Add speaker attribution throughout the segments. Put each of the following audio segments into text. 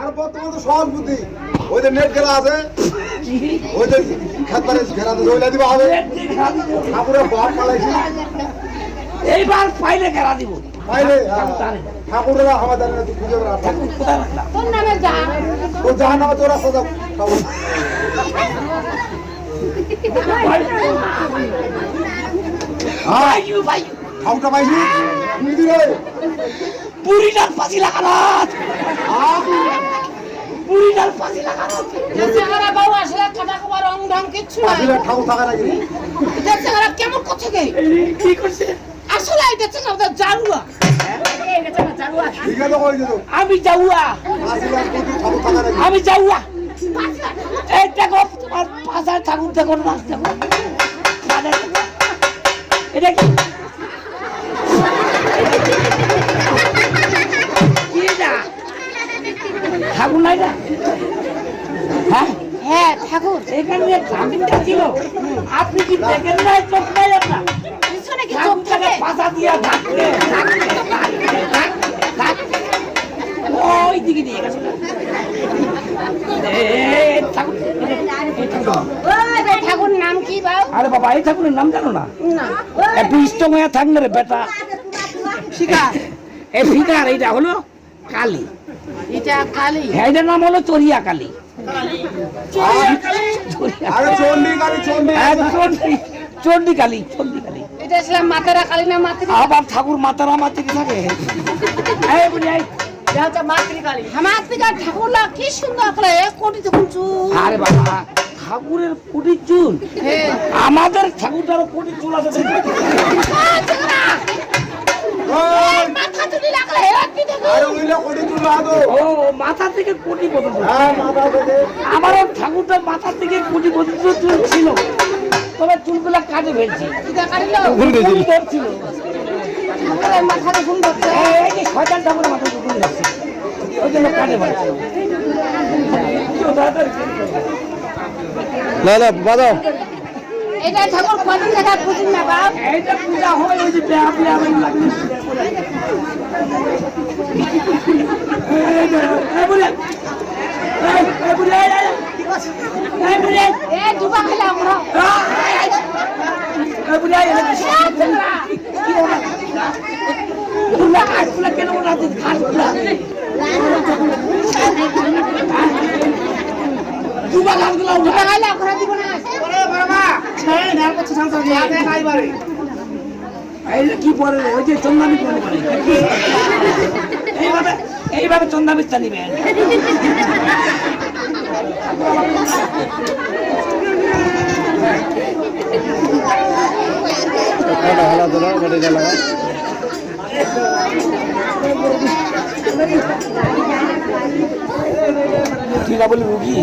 Speaker 1: আর বর্তমানে তো সহজ বুদ্ধি। ওই যে নেট ঘেরা আছে ওই যে ঘেরা দিবা হবে। ঠাকুরের বাপ পালাইছি।
Speaker 2: এইবার পাইলে খেলা দিব।
Speaker 1: পাইলে ঠাকুরেরা আমাদের না তুই খুঁজে বেড়া
Speaker 2: ঠাকুর কোথায় রাখলাম?
Speaker 3: তোর নামে যা।
Speaker 1: ও জাহান নামে তোর রাস্তা যাও হ্যাঁ। ঠাকুরটা পাইছি।
Speaker 2: পাশি লাগানো বুড়িটার পাশি লাগানো
Speaker 3: চেহারা বাবু আসলে কাটা কুমার রং ঢং কিচ্ছু এটা চেহারা কেমন করছে গে?
Speaker 2: কি করছে?
Speaker 3: আসলে এটা চেহারা জারুয়া।
Speaker 2: আমি যাওয়া আমি যাওয়া এই দেখো তোমার পাশায় ঠাকুর দেখো না দেখো। এটা কি? ঠাকুর নাই না? হ্যাঁ?
Speaker 3: হ্যাঁ ঠাকুর।
Speaker 2: এখানে যে ঠাকুরটা ছিল আপনি কি দেখেন চোখ নাই আপনার?
Speaker 3: পিছনে কি চোখ থাকে?
Speaker 2: পাশা দিয়া ওই দিকে নিয়ে গেছে। ঠাকুর। ঠাকুর
Speaker 3: নাম কি বাবু
Speaker 2: আরে বাবা এই ঠাকুরের নাম জানো না? একটু হয়ে থাক না রে বেটা।
Speaker 3: শিকার।
Speaker 2: এই ফিগার এইটা হলো কালী।
Speaker 3: এটা কালি।
Speaker 2: হ্যাঁ, এটার নাম হলো চরিয়া কালী।
Speaker 1: চন্ডী কালী চন্ডী
Speaker 2: হ্যাঁ, চণ্ডী চণ্ডী কালী
Speaker 3: এটা ছিল মাতারা কালি না মাতৃ?
Speaker 2: আবার ঠাকুর মাতারা থাকে? এই বুড়ি, এই।
Speaker 3: আমার থেকে ঠাকুর লা কি সুন্দর করে এক কোটি তখন চুল।
Speaker 2: আরে বাবা ঠাকুরের কোটি চুল?
Speaker 3: হ্যাঁ।
Speaker 2: আমাদের ঠাকুরটার কোটি চুল আছে দেখি।
Speaker 3: আহ, চেহারা!
Speaker 1: ওই,
Speaker 3: এই মাথা
Speaker 2: থেকে কোটি পর্যন্ত
Speaker 1: হ্যাঁ মাথা
Speaker 2: আমারও ঠাকুরটা মাথা থেকে কোটি পর্যন্ত চুল ছিল। তবে চুলগুলা কাটে ফেলছি।
Speaker 3: এটা কাটিল?
Speaker 2: চুল ধরছিল।
Speaker 3: ঠাকুরের মাথা দেখুন ধরছে?
Speaker 2: শয়তান ঠাকুরের মাথা চুল যাচ্ছে ওই জন্য কাটে ফেলছি।
Speaker 1: না না বাজাও
Speaker 3: এটা ঠাকুর কদিন দেখা বুঝিন না বাপ
Speaker 2: এইটা পূজা হয় ওই যে বেয়া বেয়া আমার লাগে এই যে, এই বুড়ি, এই, এই বুড়ি, এই, এই, এই বুড়ি, এই,
Speaker 3: এ ডুবা খেলে আমরা।
Speaker 2: এই বুড়ি, এই, এই, কি ওরা? তোমরা কাঠগুলা কেন ওড়াতে? কাঠগুলা? দুবা গাছগুলা
Speaker 3: ডুবা
Speaker 2: উঠা।
Speaker 3: খেলে আমরা দিব না
Speaker 2: এই যে কি পরে? ওই যে চন্দামি পরে। এইভাবে এইভাবে চন্দামিটা নিবেন তুই না বলি রুগী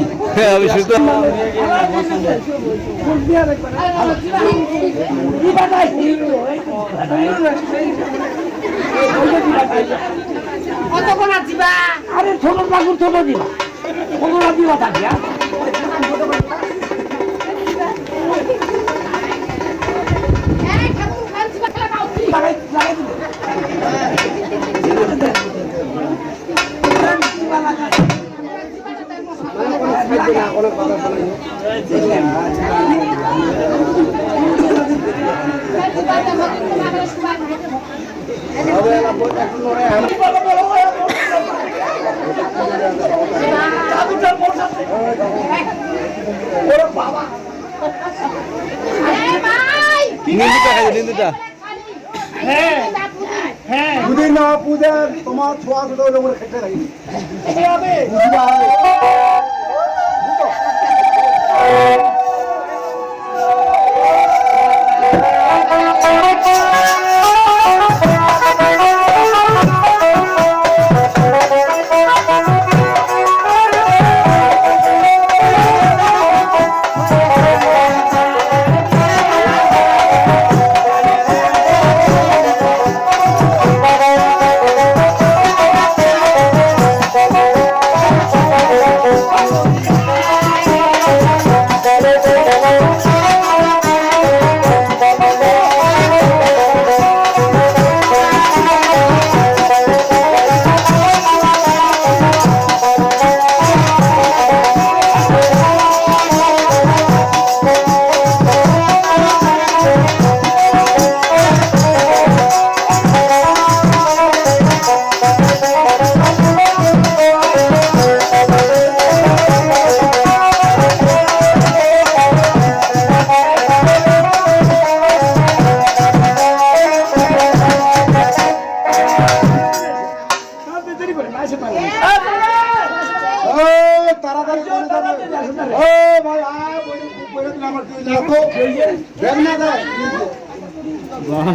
Speaker 1: আমি সুস্থ
Speaker 3: কতক্ষণ আর দিবা?
Speaker 2: আরে ছোট পাগুর ছোট দিবা। ছোট দিবা থাকি
Speaker 1: নিন্দিটা
Speaker 2: হ্যাঁ হ্যাঁ।
Speaker 1: যদি না পূজা তোমার ছোঁয়া ছোট হলে খেতে থাকি বুঝবা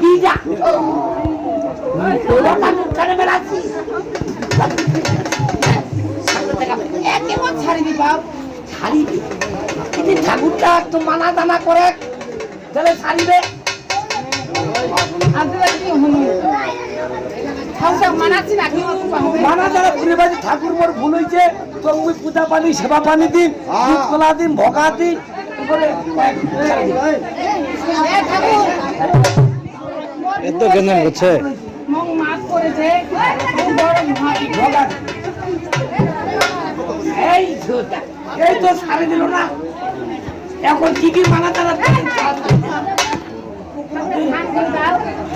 Speaker 2: কি যা তোরা ঠাকুর কানে বেড়াচ্ছি
Speaker 3: কেমন ছাড়িবি বাপ
Speaker 2: ছাড়িবে কিন্তু ঠাকুরটা একটু মানা দানা করে তাহলে ছাড়িবে ঠাকুর মোর ভুল হয়েছে তো মুই পূজা পানি সেবা পানি দিন কলা দিন ভগা দিন
Speaker 4: এত কেন হচ্ছে?
Speaker 3: মগ মাছ করেছে।
Speaker 2: এই তো এই দিল না। এখন কি কি মানা দিন?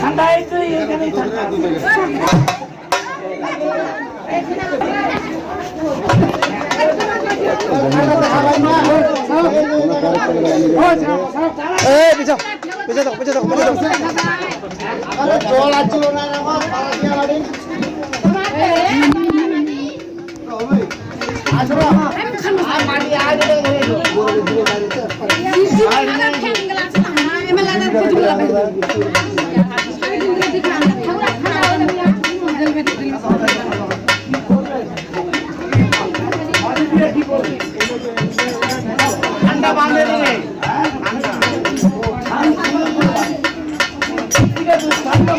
Speaker 2: ঠান্ডা এই তো এখানেই ঠান্ডা।
Speaker 4: এই পিছাও পিছা দাও বেঁচে দাও বেঁচে দাও
Speaker 1: জল আসছিল না আমার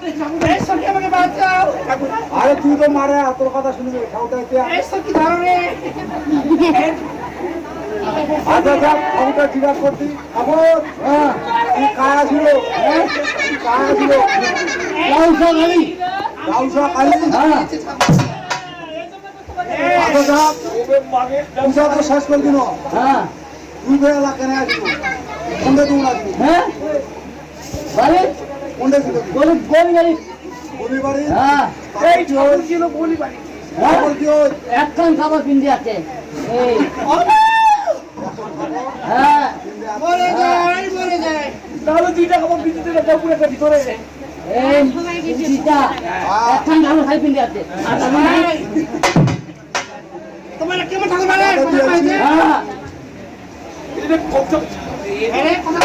Speaker 2: আমাকে বাঁচাও।
Speaker 1: আরে তুই তো মারে তোর কথা শুনবি আচ্ছা যা খাওয়াটা জিজ্ঞাসা করতি হ্যাঁ ছিল? হ্যাঁ কায়া ছিল? লাউসা খালি। লাউসা খালি? হ্যাঁ। আচ্ছা যা। পূজা তো শেষ করে দিন
Speaker 2: হ্যাঁ।
Speaker 1: তুই তো এলাকায় আসব। আসব।
Speaker 2: হ্যাঁ? বলে বলি গাড়ি
Speaker 1: বলি বাড়ি
Speaker 2: হ্যাঁ এই ঠাকুর ছিল বলি বাড়ি একখান খাবার পিন্দি আছে। এই। হ্যাঁ।
Speaker 3: মরে যায় মরে যায়।
Speaker 2: তাহলে দুইটা খাবার পিন্দি দিলে ঠাকুর একটা ভিতরে এই পিন্দিটা একখান ভালো খাই পিন্দি আছে।
Speaker 3: তোমার কেমন ঠাকুর বানায়
Speaker 2: হ্যাঁ।
Speaker 1: এটা কত?
Speaker 3: আরে কথা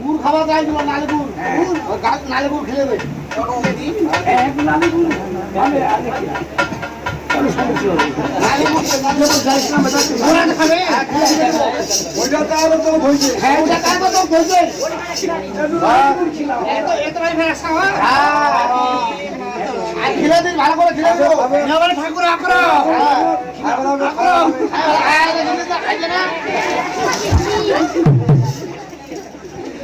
Speaker 2: গুড় খাওয়া যায় তোমার নালে গুড় নালে গুড় খেলে দেবে
Speaker 5: নালে
Speaker 2: গুড় ভালো করে খেলে ঠাকুর আকরো আকরো